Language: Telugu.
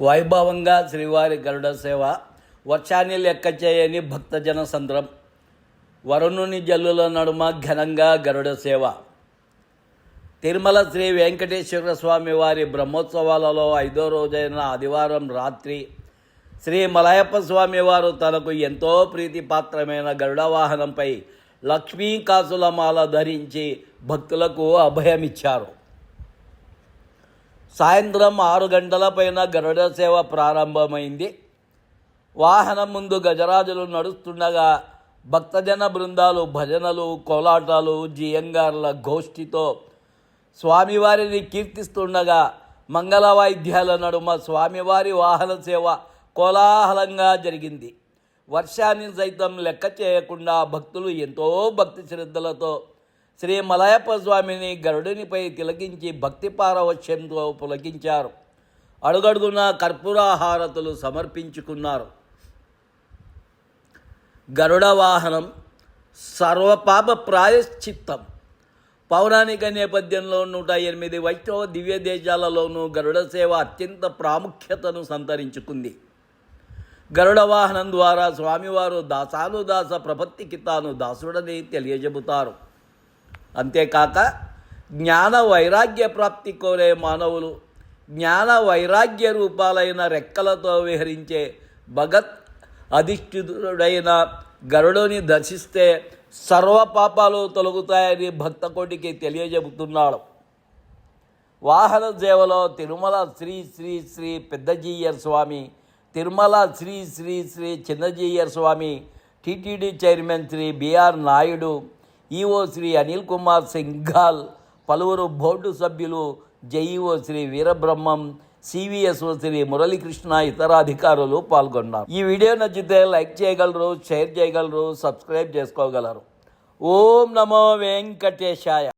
వైభవంగా శ్రీవారి గరుడ సేవ వర్షాన్ని లెక్క చేయని భక్తజన సంద్రం వరుణుని జల్లుల నడుమ ఘనంగా గరుడ సేవ. తిరుమల శ్రీ వెంకటేశ్వర స్వామి వారి బ్రహ్మోత్సవాలలో ఐదో రోజైన ఆదివారం రాత్రి శ్రీ మలయప్ప స్వామి వారు తనకు ఎంతో ప్రీతిపాత్రమైన గరుడ వాహనంపై లక్ష్మీ కాసుల మాల ధరించి భక్తులకు అభయమిచ్చారు. సాయంత్రం ఆరు గంటల పైన గరుడ సేవ ప్రారంభమైంది. వాహనం ముందు గజరాజులు నడుస్తుండగా భక్తజన బృందాలు భజనలు కోలాటాలు జియంగార్ల గోష్ఠితో స్వామివారిని కీర్తిస్తుండగా మంగళ వాయిద్యాల నడుమ స్వామివారి వాహన సేవ కోలాహలంగా జరిగింది. వర్షాన్ని సైతం లెక్క చేయకుండా భక్తులు ఎంతో భక్తి శ్రద్ధలతో శ్రీ మలయప్ప స్వామిని గరుడునిపై తిలకించి భక్తి పారవశ్యంతో పులకించారు. అడుగడుగున కర్పూరాహారతులు సమర్పించుకున్నారు. గరుడ వాహనం సర్వపాప ప్రాయశ్చిత్తం. పౌరాణిక నేపథ్యంలో నూట ఎనిమిది వైష్ణవ దివ్య దేశాలలోనూ గరుడ సేవ అత్యంత ప్రాముఖ్యతను సంతరించుకుంది. గరుడ వాహనం ద్వారా స్వామివారు దాసానుదాస ప్రపత్తికి తాను దాసుడని తెలియజెబుతారు. అంతేకాక జ్ఞాన వైరాగ్య ప్రాప్తి కోరే మానవులు జ్ఞాన వైరాగ్య రూపాలైన రెక్కలతో విహరించే భగత్ అధిష్ఠితుడైన గరుడుని దర్శిస్తే సర్వ పాపాలు తొలగుతాయని భక్తకోటికి తెలియజెబుతున్నాడు. వాహన సేవలో Tirumala Shri Shri Shri Pedda Jeeyar Swami Tirumala Shri Shri Shri Chinna Jeeyar Swami TTD chairman Shri BR Naidu EO Shri Anil Kumar Singhal పలువురు బోర్డు సభ్యులు జేఈఓ శ్రీ వీరబ్రహ్మం సివిఎస్ఓ శ్రీ మురళీకృష్ణ ఇతర అధికారులు పాల్గొన్నారు. ఈ వీడియో నచ్చితే లైక్ చేయగలరు షేర్ చేయగలరు సబ్స్క్రైబ్ చేసుకోగలరు. ఓం నమో వెంకటేశాయ.